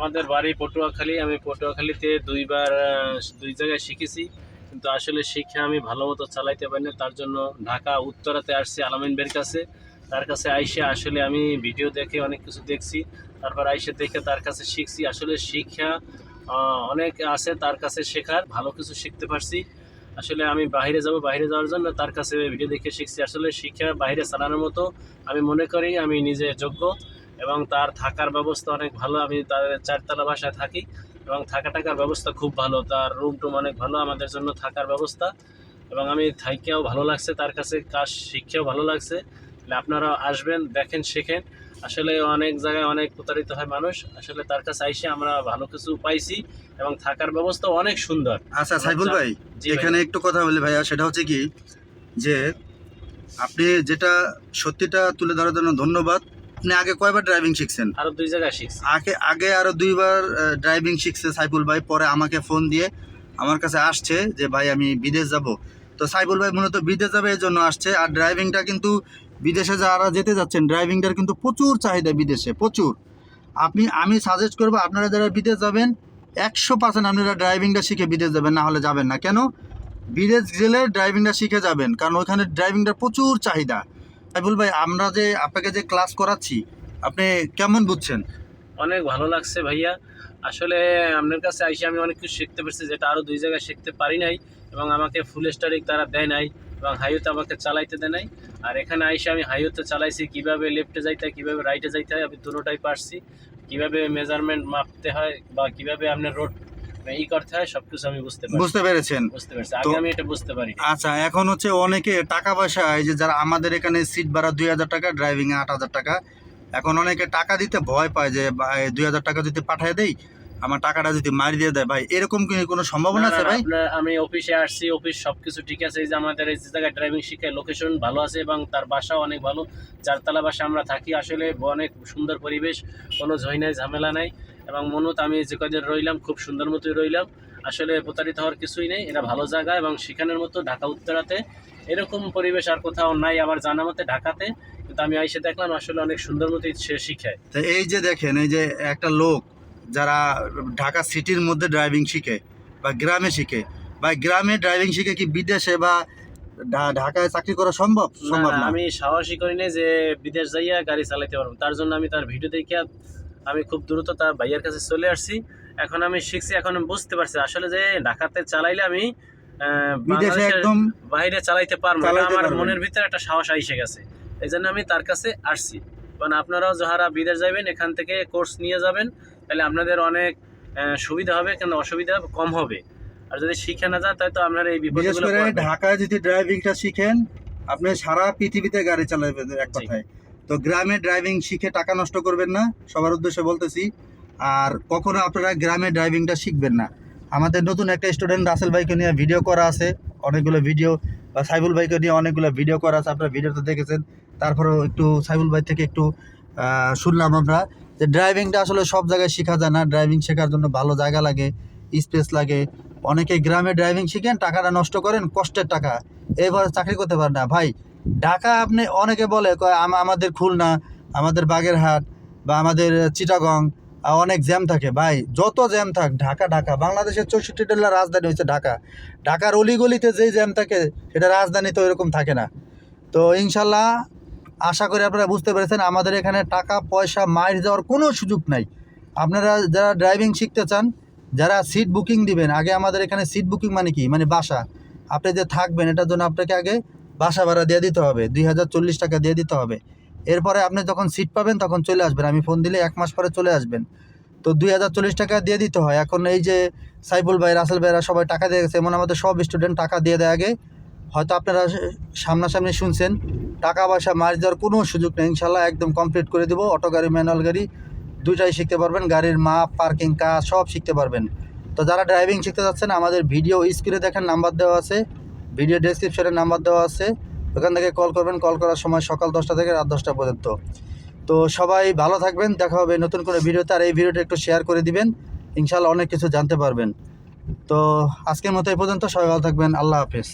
আমাদের বাড়ি পটুয়াখালী। আমি পটুয়াখালীতে দুইবার দুই জায়গায় শিখেছি। কিন্তু আসলে শিক্ষা আমি ভালো মতো চালাইতে পারি না। তার জন্য ঢাকা, উত্তরাতে আসছি আলামিন বের কাছে। তার কাছে আইসে আসলে আমি ভিডিও দেখে অনেক কিছু দেখছি। তারপর আইসে দেখে তার কাছে শিখছি। আসলে শিক্ষা অনেক আছে তার কাছে শেখার। ভালো কিছু শিখতে পারছি। আসলে আমি বাইরে যাব, বাইরে যাওয়ার জন্য তার কাছে ভিডিও দেখে শিখছি। আসলে শিক্ষা বাইরে চালানোর মতো আমি মনে করি আমি নিজে যোগ্য। এবং তার থাকার ব্যবস্থা অনেক ভালো। আমি তার চারতলা বাসায় থাকি এবং থাকা টাকার ব্যবস্থা খুব ভালো। তার রুম টুম অনেক ভালো আমাদের জন্য থাকার ব্যবস্থা। এবং আমি থাইকেও ভালো লাগছে তার কাছে কাজ শিক্ষাও ভালো লাগছে। তাহলে আপনারা আসবেন দেখেন শেখেন। আসলে অনেক জায়গায় অনেক প্রতারিত হয় মানুষ। আসলে তার কাছে আইসে আমরা ভালো কিছু পাইছি এবং থাকার ব্যবস্থা অনেক সুন্দর। আচ্ছা সাইফুল ভাই জি ভাই। এখানে একটু কথা বলি ভাইয়া সেটা হচ্ছে কি যে আপনি যেটা সত্যিটা তুলে ধরার জন্য ধন্যবাদ আপনি আগে কয়বার ড্রাইভিং শিখছেন? আরও দুই জায়গায় শিখছি। আগে আগে আরও দুইবার ড্রাইভিং শিখছে সাইফুল ভাই পরে আমাকে ফোন দিয়ে আমার কাছে আসছে যে ভাই আমি বিদেশ যাব। তো সাইফুল ভাই মূলত বিদেশ যাবে এই জন্য আসছে। আর ড্রাইভিংটা কিন্তু বিদেশে যারা যেতে যাচ্ছেন ড্রাইভিংটার কিন্তু প্রচুর চাহিদা বিদেশে প্রচুর। আপনি আমি সাজেস্ট করব আপনারা যারা বিদেশ যাবেন একশো পার্সেন্ট আপনারা ড্রাইভিংটা শিখে বিদেশ যাবেন না হলে যাবেন না। কেন? বিদেশ গেলে ড্রাইভিংটা শিখে যাবেন কারণ ওখানে ড্রাইভিংটা প্রচুর চাহিদা। সাইফুল ভাই, আমরা যে আপনাকে যে ক্লাস করাচ্ছি, আপনি কেমন বুঝছেন? অনেক ভালো লাগছে ভাইয়া। আসলে আপনার কাছে আইসে আমি অনেক কিছু শিখতে পারছি যেটা আরও দুই জায়গায় শিখতে পারি নাই এবং আমাকে ফুল স্টারিক তারা দেয় নাই এবং হাইওতে আমাকে চালাইতে দেয় নাই। আর এখানে আইসে আমি হাইওতে চালাইছি, কীভাবে লেফটে যাইতে হয়, কীভাবে রাইটে যাইতে হয়, আমি দুটোটাই পারছি। কীভাবে মেজারমেন্ট মাপতে হয় বা কীভাবে আপনার রোড ই করতে হয় সব কিছু আমি বুঝতে পারছি বুঝতে পেরেছেন। বুঝতে পারছি। তো- আগে আমি এটা বুঝতে পারি। আচ্ছা এখন হচ্ছে অনেকে টাকা পয়সা এই যে যারা আমাদের এখানে সিট ভাড়া দুই হাজার টাকা ড্রাইভিং এ আট হাজার টাকা এখন অনেকে টাকা দিতে ভয় পায় যে দুই হাজার টাকা যদি পাঠিয়ে দেই আমার টাকাটা যদি মারি দিয়ে দেয়। ভাই এরকম কি কোনো সম্ভাবনা আছে ভাই? আমি অফিসে আসছি অফিস সবকিছু ঠিক আছে। এই যে আমাদের এই জায়গায় ড্রাইভিং শিক্ষায় লোকেশন ভালো আছে এবং তার বাসাও অনেক ভালো। চারতলা বাসা আমরা থাকি। আসলে অনেক সুন্দর পরিবেশ কোনো ঝই নাই ঝামেলা নাই। এবং মনত আমি যে কদিন রইলাম খুব সুন্দর মতোই রইলাম। আসলে প্রতারিত হওয়ার কিছুই নেই এটা ভালো জায়গা এবং সেখানের মতো ঢাকা উত্তরাতে এরকম পরিবেশ আর কোথাও নাই আমার জানা মতে ঢাকাতে। কিন্তু আমি আইসে দেখলাম আসলে অনেক সুন্দর মতোই সে শিখায় তো এই যে দেখেন এই যে একটা লোক যারা ঢাকা সিটির মধ্যে ড্রাইভিং শিখে বা গ্রামে শিখে বা গ্রামে ড্রাইভিং শিখে কি বিদেশে বা ঢাকায় চাকরি করা সম্ভব? আমি সাহসী করি না যে বিদেশ যাইয়া গাড়ি চালাইতে পারব। তার জন্য আমি তার ভিডিও দেখে আমি খুব দ্রুত তার ভাইয়ের কাছে চলে আসছি। এখন আমি শিখছি এখন বুঝতে পারছি আসলে যে ঢাকাতে চালাইলে আমি বাইরে চালাইতে পারব আমার মনের ভিতরে একটা সাহস এসে গেছে। এই জন্য আমি তার কাছে আসছি। কারণ আপনারাও যারা বিদেশ যাবেন এখান থেকে কোর্স নিয়ে যাবেন তাহলে আপনাদের অনেক সুবিধা হবে কিন্তু অসুবিধা কম হবে। আর যদি শিখে না যান তাহলে তো আপনার এই বিশেষ করে ঢাকায় যদি ড্রাইভিংটা শিখেন আপনি সারা পৃথিবীতে গাড়ি চালাবেন এক। কথায়। তো গ্রামে ড্রাইভিং শিখে টাকা নষ্ট করবেন না, সবার উদ্দেশ্যে বলতেছি। আর কখনো আপনারা গ্রামে ড্রাইভিংটা শিখবেন না। আমাদের নতুন একটা স্টুডেন্ট রাসেল ভাইকে নিয়ে ভিডিও করা আছে, অনেকগুলো ভিডিও বা সাইবুল ভাইকে নিয়ে অনেকগুলো ভিডিও করা আছে, আপনারা ভিডিওতে দেখেছেন। তারপরেও একটু সাইবুল ভাই থেকে একটু শুনলাম আমরা যে ড্রাইভিংটা আসলে সব জায়গায় শেখা যায় না। ড্রাইভিং শেখার জন্য ভালো জায়গা লাগে স্পেস লাগে। অনেকে গ্রামে ড্রাইভিং শিখেন, টাকাটা নষ্ট করেন, কষ্টের টাকা। এবার চাকরি করতে পারেন না। ভাই ঢাকা আপনি অনেকে বলে আমাদের খুলনা, আমাদের বাগেরহাট বা আমাদের চিটাগং অনেক জ্যাম থাকে। ভাই, যত জ্যাম থাক, ঢাকা ঢাকা। বাংলাদেশের চৌষট্টি জেলার রাজধানী হচ্ছে ঢাকা। ঢাকার অলিগলিতে যেই জ্যাম থাকে, সেটা রাজধানী তো এরকম থাকে না। তো ইনশাল্লাহ, আশা করি আপনারা বুঝতে পেরেছেন, আমাদের এখানে টাকা, পয়সা, মাইর যাওয়ার কোনো সুযোগ নাই। আপনারা যারা ড্রাইভিং শিখতে চান, যারা সিট বুকিং দিবেন, আগে আমাদের এখানে সিট বুকিং মানে কি? মানে বাসা। আপনি যে থাকবেন, এটার জন্য আপনাকে আগে বাসা ভাড়া দিয়ে দিতে হবে, দুই হাজার চল্লিশ টাকা দিয়ে দিতে হবে। এরপরে আপনি যখন সিট পাবেন, তখন চলে আসবেন। আমি ফোন দিলে এক মাস পরে চলে আসবেন। তো দুই হাজার চল্লিশ টাকা দিয়ে দিতে হয়। এখন এই যে সাইফুল ভাই, রাসেল ভাইরা সবাই টাকা দিয়ে গেছে, এমন আমাদের সব স্টুডেন্ট টাকা দিয়ে দেয় আগে। হয়তো আপনারা সামনাসামনি শুনছেন, টাকা পয়সা মার দেওয়ার কোনো সুযোগ নেই। ইনশাল্লাহ একদম কমপ্লিট করে দেবো। অটো গাড়ি ম্যানুয়াল গাড়ি, দুইটাই শিখতে পারবেন। গাড়ির মাপ পার্কিং কাজ সব শিখতে পারবেন। তো যারা ড্রাইভিং শিখতে যাচ্ছেন, আমাদের ভিডিও স্ক্রিনে দেখেন নাম্বার দেওয়া আছে। ভিডিও ডেসক্রিপশনে নাম্বার দেওয়া আছে। ওখান থেকে কল করবেন কল করার সময় সকাল দশটা থেকে রাত দশটা পর্যন্ত। তো সবাই ভালো থাকবেন, দেখা হবে নতুন করে ভিডিওতে। আর এই ভিডিওটা একটু শেয়ার করে দিবেন ইনশাল্লাহ অনেক কিছু জানতে পারবেন। তো আজকের মতো এই পর্যন্ত, সবাই ভালো থাকবেন, আল্লাহ হাফেজ।